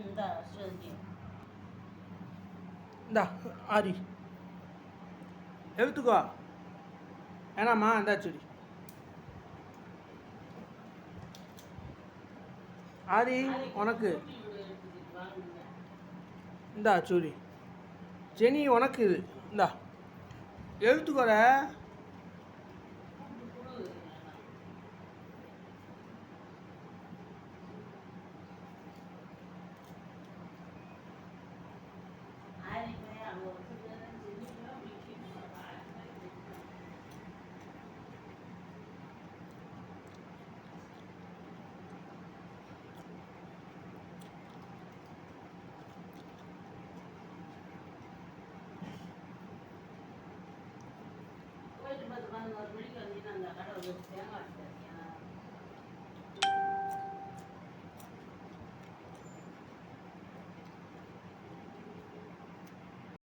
இந்தா ஸ்ருதி இந்தா ஆரி எடுத்துக்கோ வேணாம்மா இந்தா சரி ஆரி உனக்கு இந்தா சூரி ஜெனி உனக்கு இது இந்தா எழுத்துக்கோட normal.